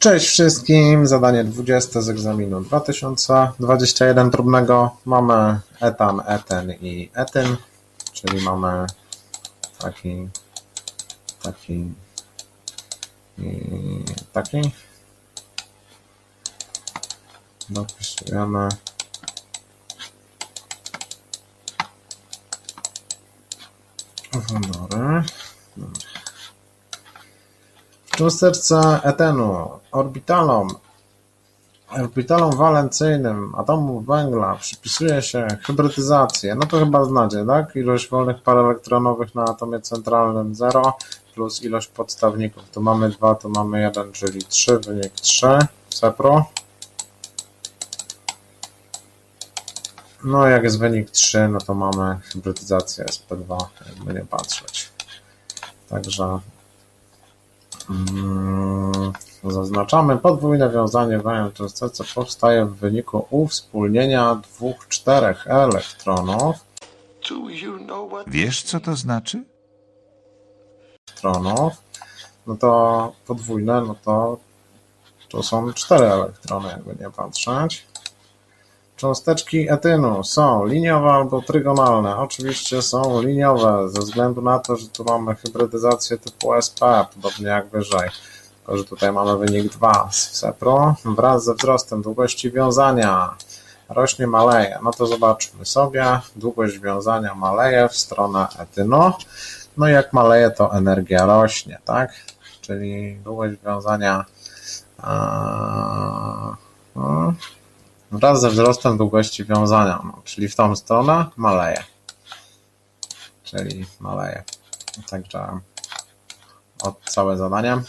Cześć wszystkim, zadanie 20 z egzaminu 2021 próbnego. Mamy etan, eten i etyn, czyli mamy taki, taki i taki. Dopisujemy. Wodory. W cząsteczce etenu orbitalom orbitalom walencyjnym atomów węgla przypisuje się hybrydyzację. No to chyba znacie, tak? Ilość wolnych par elektronowych na atomie centralnym 0 plus ilość podstawników. Tu mamy 2, tu mamy 1, czyli 3, wynik 3. Cepro. No jak jest wynik 3, no to mamy hybrydyzację SP2, jakby nie patrzeć. Także Zaznaczamy podwójne wiązanie węgla cząsteczce powstaje w wyniku uwspólnienia dwóch czterech elektronów, Wiesz, co to znaczy? elektronów. No to podwójne, no to to są cztery elektrony, jakby nie patrzeć. Cząsteczki etynu są liniowe albo trygonalne. Oczywiście są liniowe, ze względu na to, że tu mamy hybrydyzację typu SP, podobnie jak wyżej. Tylko, że tutaj mamy wynik 2 z SEPRO. Wraz ze wzrostem długości wiązania rośnie, maleje. No to zobaczmy sobie. Długość wiązania maleje w stronę etynu. No i jak maleje, to energia rośnie, tak? Czyli długość wiązania no, wraz ze wzrostem długości wiązania, no, czyli w tą stronę maleje. Czyli maleje. Także od całe zadanie.